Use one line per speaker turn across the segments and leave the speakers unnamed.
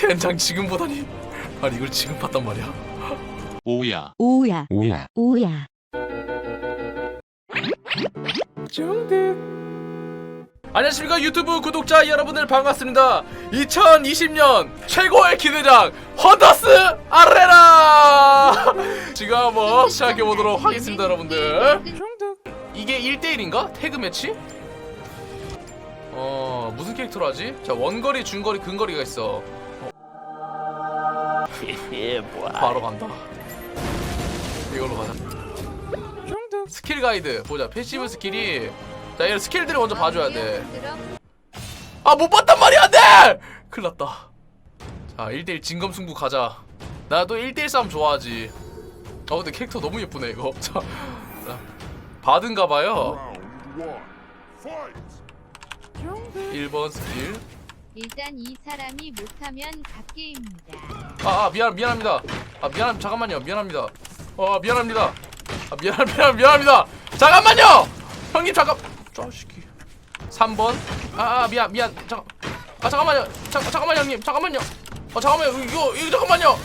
젠장 지금 보다니. 아니 이걸 지금 봤단 말이야?
오야.
오야.
오야.
오야.
안녕하십니까 유튜브 구독자 여러분들 반갑습니다. 2020년 최고의 기대작 헌터스 아레나 지금 한번 시작해 보도록 하겠습니다 여러분들. 이게 1대1인가? 태그 매치? 어 무슨 캐릭터로 하지? 자 원거리 중거리 근거리가 있어 어. 바로 간다. 이걸로 가자. 스킬 가이드. 보자. 패시브 스킬이. 자 이런 스킬들을 먼저 봐줘야 돼 아 못 봤단 말이야 안 돼! 큰일 났다. 자 1대1 진검승부 가자. 나또 1대1 싸움 좋아하지. 아 근데 캐릭터 너무 예쁘네 이거. 자, 자 바든가봐요. 1번 스킬
일단 이 사람이 못하면 갓게입니다.
아, 아 미안 미안합니다. 아 미안 잠깐만요 미안합니다. 어 미안합니다. 아 미안 미안 미안합니다. 잠깐만요. 형님 잠깐 자식이. 3번. 아, 아 미안 미안 잠깐. 아 잠깐만요. 잠 잠깐만요 형님 잠깐만요. 어 잠깐만요 이거 이거 잠깐만요.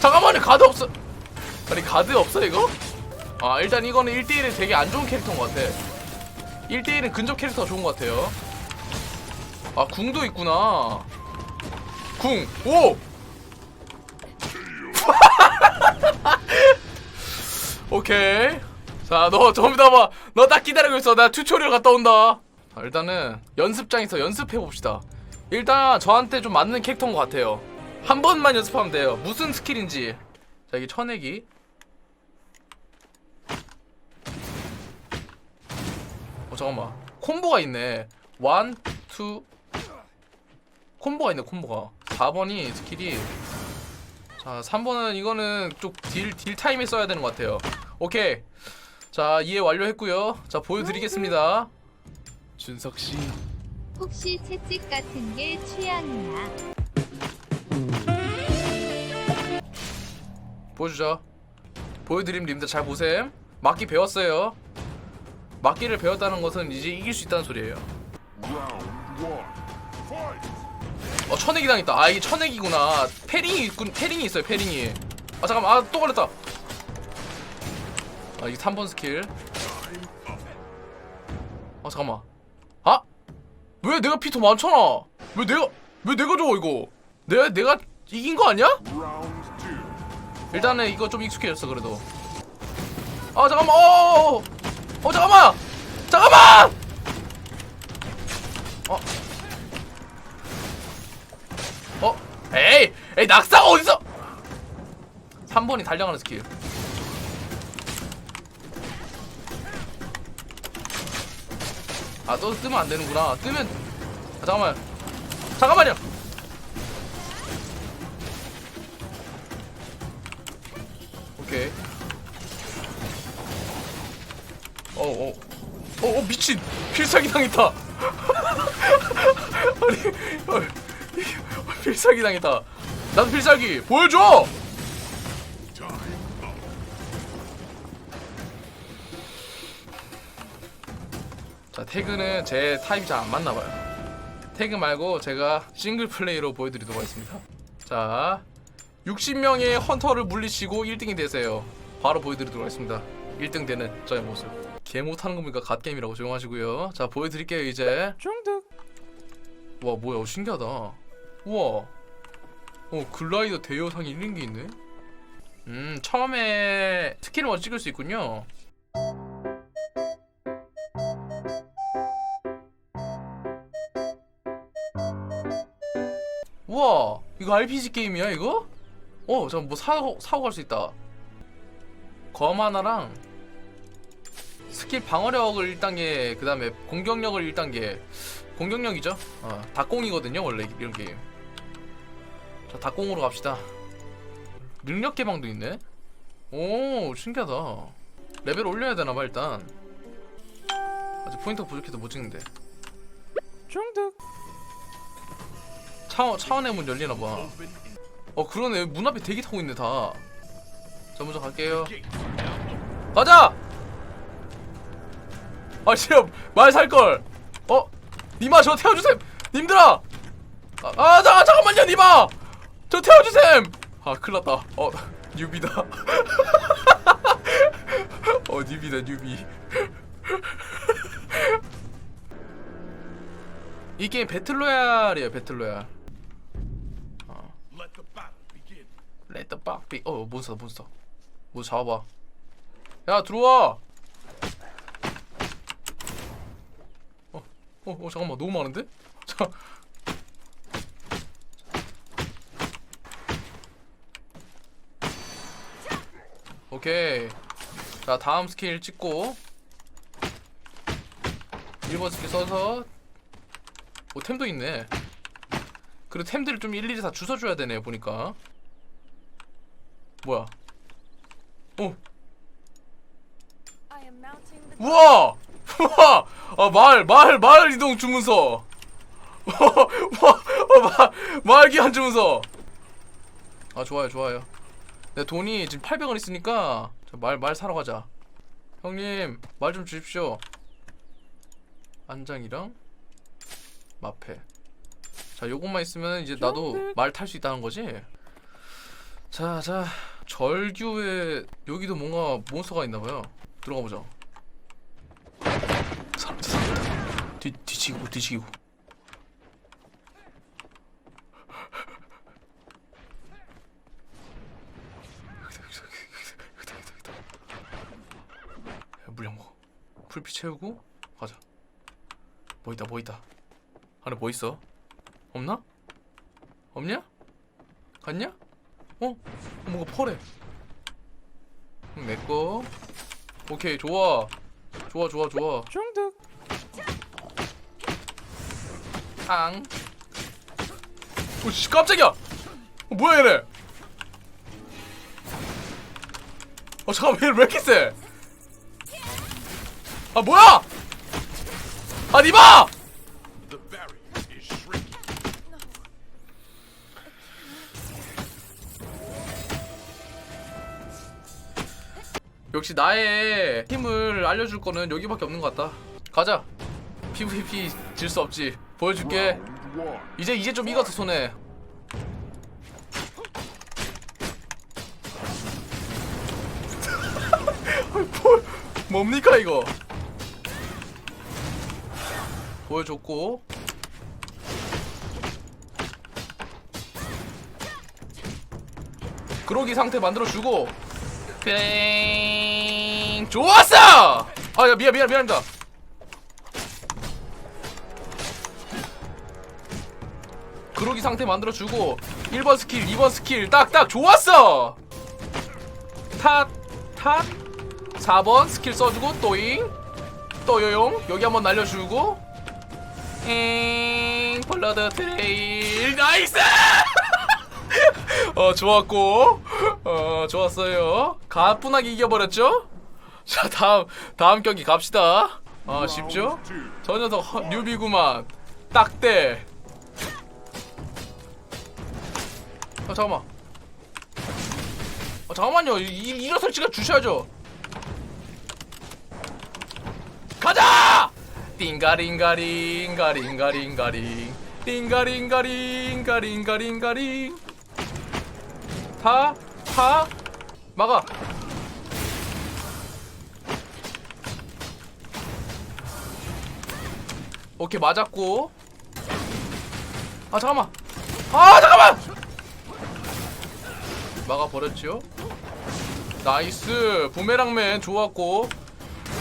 잠깐만요 가드 없어. 아니 가드 없어 이거? 아 일단 이거는 1대1은 되게 안 좋은 캐릭터인 것 같아. 1대1은 근접 캐릭터가 좋은 것 같아요. 아 궁도 있구나. 궁. 오. 오케이. 자, 너 전부 다 봐. 너 딱 기다리고 있어. 나 튜토리얼 갔다 온다. 자, 일단은 연습장에서 연습해 봅시다. 일단 저한테 좀 맞는 캐릭터인 것 같아요. 한 번만 연습하면 돼요. 무슨 스킬인지. 자, 여기 쳐내기. 어, 잠깐만. 콤보가 있네. 원, 투. 콤보가 있네, 콤보가. 4번이 스킬이 자, 3번은 이거는 좀 딜, 딜 타임에 써야 되는 것 같아요. 오케이. 자, 이해 완료했고요. 자, 보여드리겠습니다. 준석 씨.
혹시 채찍 같은 게 취향이야?
보여주죠. 보여드림 님들 잘 보셈. 막기 배웠어요. 막기를 배웠다는 것은 이제 이길 수 있다는 소리예요. 어, 천액이 당했다. 아, 이게 천액이구나. 패링이 있군. 패링이 있어요, 패링이. 아, 잠깐만. 아, 또 걸렸다. 아, 이게 3번 스킬. 아, 잠깐만. 아? 왜 내가 피더 많잖아? 왜 내가, 왜 내가 줘, 이거? 내가, 내가 이긴 거 아니야? 일단은 이거 좀 익숙해졌어, 그래도. 아, 잠깐만. 어, 어, 어, 잠깐만! 잠깐만! 에이! 낙사가 어딨어! 3번이 달려가는 스킬. 아 또 뜨면 안 되는구나. 뜨면 아, 잠깐만. 잠깐만요. 오케이. 어어. 어, 어, 미친. 필살기 당했다. 아니 어, 필살기 당했다. 나도 필살기 보여줘. 자 태그는 제 타입이 잘 안 맞나 봐요. 태그 말고 제가 싱글 플레이로 보여드리도록 하겠습니다. 자 60명의 헌터를 물리치고 1등이 되세요. 바로 보여드리도록 하겠습니다. 1등 되는 저의 모습. 개 못하는 겁니까? 갓게임이라고 조용하시고요. 자 보여드릴게요 이제. 중득. 와 뭐야 어, 신기하다. 우와. 어 글라이더 대여상이 1인 게 있네. 음 처음에 스킬을 먼저 찍을 수 있군요. 우와 이거 RPG 게임이야 이거? 어 잠깐 뭐 사고 사고 갈 수 있다. 검 하나랑 스킬 방어력을 1단계 그 다음에 공격력을 1단계 공격력이죠 어, 닭공이거든요 원래 이런 게임 자 닭공으로 갑시다. 능력 개방도 있네. 오 신기하다. 레벨 올려야 되나봐 일단. 아직 포인트가 부족해서 못 찍는데. 중득. 차원, 차원의 문 열리나봐. 어 그러네. 문 앞에 대기 타고 있네 다자 먼저 갈게요. 가자! 아 진짜 말 살걸. 어? 니마 저 태워주세요. 님들아! 아, 아 자, 잠깐만요 니마 저 태워주셈! 아 큰일났다. 어 뉴비다. 어 뉴비다 뉴비. 이 게임 배틀로얄이에요 배틀로얄.
Let the battle begin.
레드 빡비 어 몬스터 몬스터. 뭐 잡아봐. 야 들어와! 어, 어, 어 잠깐만. 너무 많은데? 자 오케이 자 다음 스킬 찍고 1번 스킬 써서 오 템도 있네 그리고 템들을 좀 일일이 다 주워줘야 되네요 보니까 뭐야? 어,
the
우와, 우와, 아, 마을, 마을, 마을 이동 주문서. 와, 어, 마, 마을 기한 주문서. 아, 좋아요, 좋아요. 내 돈이 지금 800원 있으니까 저 말, 말 사러 가자. 형님, 말 좀 주십시오. 안장이랑 마패. 자, 요것만 있으면 이제 나도 말 탈 수 있다는 거지. 자, 자, 절규에 여기도 뭔가 몬스터가 있나 봐요. 들어가 보자. 사람, 사람. 뒤 뒤치고 뒤치고. 물량 먹어. 풀피 채우고 가자. 뭐 있다, 뭐 있다. 안에 뭐 있어? 없나? 없냐? 갔냐? 어? 뭔가 펄해. 응, 내꺼. 오케이, 좋아. 좋아, 좋아, 좋아. 중득. 앙. 오씨, 깜짝이야! 어, 뭐야, 얘네? 어, 잠깐만, 얘왜 이렇게 세? 아, 뭐야! 아, 니마!
The barrier is shrinking.
역시 나의 힘을 알려줄 거는 여기밖에 없는 것 같다. 가자. PVP 질 수 없지. 보여줄게.
Round one.
이제 이제 좀 익어서 손에. 뭘 뭡니까 이거? 보여줬고. 그러기 상태 만들어 주고. 뺑 좋았어! 아야 미안 미안 미안합니다. 그러기 상태 만들어 주고 1번 스킬, 2번 스킬 딱딱 좋았어. 탓, 탓. 4번 스킬 써주고 또잉, 또 요용 여기 한번 날려주고. 엥 폴러드 트레일. 나이스! 어 좋았고. 어 좋았어요. 가뿐하게 이겨버렸죠? 자 다음 다음 경기 갑시다. 아 쉽죠. 저 녀석 허, 뉴비구만. 딱대. 어 잠깐만. 어 잠깐만요. 이, 이- 이런 설치가 주셔야죠. 가자 띵가링가링가링가링가링 띵가링가링가링가링가링 타, 타, 막아. 오케이 맞았고. 아 잠깐만. 아 잠깐만. 막아 버렸죠. 나이스 부메랑맨 좋았고.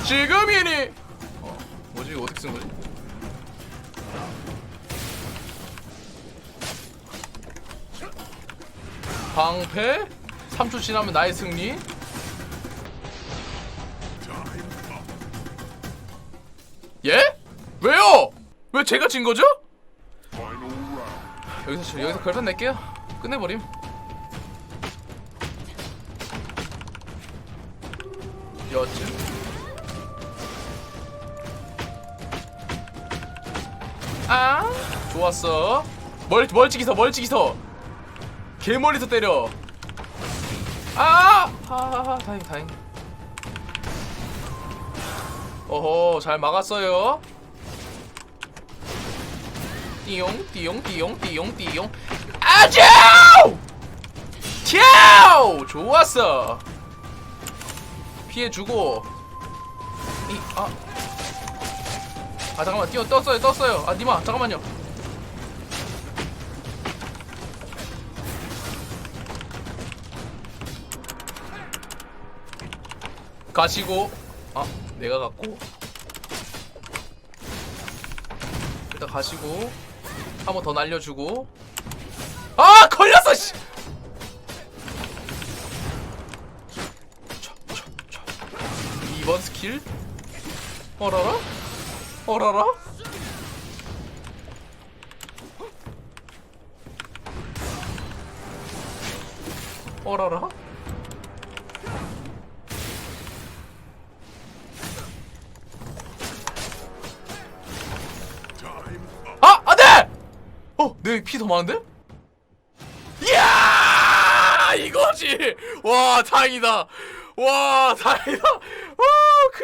지금이니. 이거 어떻게 쓴 거지? 방패 3초 지나면 나의 승리. 예? 왜요? 왜 제가 진 거죠? 여기서 여기서 결판 낼게요 끝내버림 여튼 아 좋았어 멀 멀찍이서 멀찍이서 개 멀리서 때려 아 하하하 다행 다행 어허 잘 막았어요 띠용 띠용 띠용 띠용 띠용 아 아쭈! 튀어! 좋았어. 피해주고. 이, 아. 아, 잠깐만. 뛰어, 떴어요, 떴어요. 아, 니마, 잠깐만요. 가시고. 아, 내가 갔고. 일단 가시고. 한 번 더 날려주고. 아, 걸렸어, 씨! 2번 스킬? 어라라? 어라라? 어라라? 아! 안 돼! 어, 내 피 더 많은데? 이야! 이거지! 와, 다행이다! 와, 다행이다!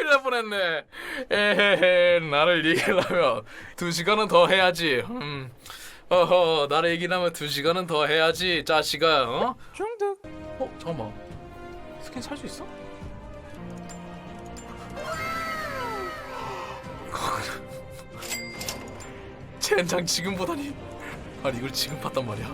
와, 큰일 날 뻔했네. 에헤헤, 나를 이기려면 두 시간은 더 해야지. 음. 어허, 나를 이기려면 두 시간은 더 해야지, 자식아, 어? 중득. 어, 잠깐만. 스킨 살 수 있어? 젠장 지금 보다니 아니 이걸 지금 봤단 말이야